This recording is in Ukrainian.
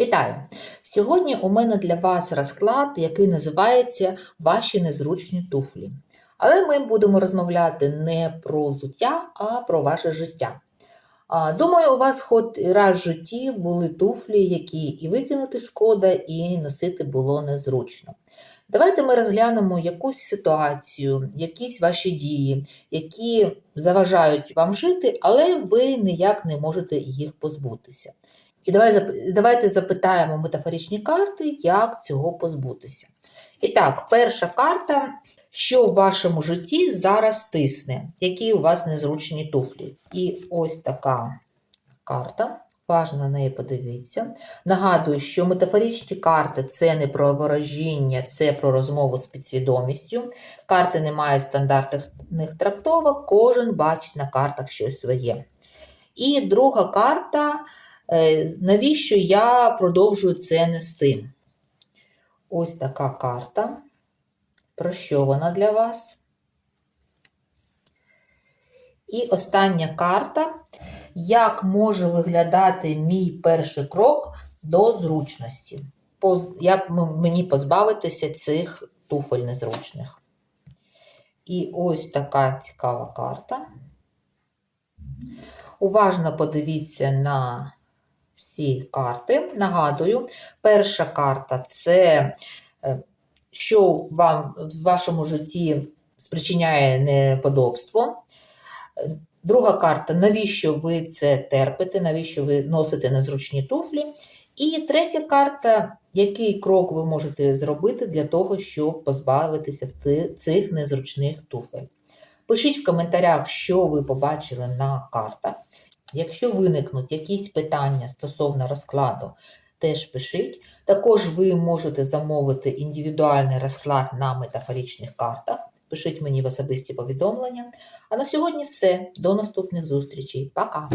Вітаю! Сьогодні у мене для вас розклад, який називається Ваші незручні туфлі. Але ми будемо розмовляти не про взуття, а про ваше життя. Думаю, у вас хоч раз в житті були туфлі, які і викинути шкода, і носити було незручно. Давайте ми розглянемо якусь ситуацію, якісь ваші дії, які заважають вам жити, але ви ніяк не можете їх позбутися. І давай, давайте запитаємо метафоричні карти, як цього позбутися. І так, перша карта, що в вашому житті зараз тисне, які у вас незручні туфлі. І ось така карта. Важно на неї подивитися. Нагадую, що метафоричні карти це не про ворожіння, це про розмову з підсвідомістю. Карти не мають стандартних трактовок, кожен бачить на картах щось своє. І друга карта Навіщо я продовжую це нести? Ось така карта. Про що вона для вас? І остання карта. Як може виглядати мій перший крок до зручності? Як мені позбавитися цих туфель незручних? І ось така цікава карта. Уважно подивіться на всі карти. Нагадую, перша карта це е, що вам в вашому житті спричиняє неподобство. Друга карта, навіщо ви це терпите, навіщо ви носите незручні туфлі. І третя карта, який крок ви можете зробити для того, щоб позбавитися цих незручних туфель. Пишіть в коментарях, що ви побачили на картах. Якщо виникнуть якісь питання стосовно розкладу, теж пишіть. Також ви можете замовити індивідуальний розклад на метафорічних картах. Пишіть мені в особисті повідомлення. А на сьогодні все. До наступних зустрічей. Пока!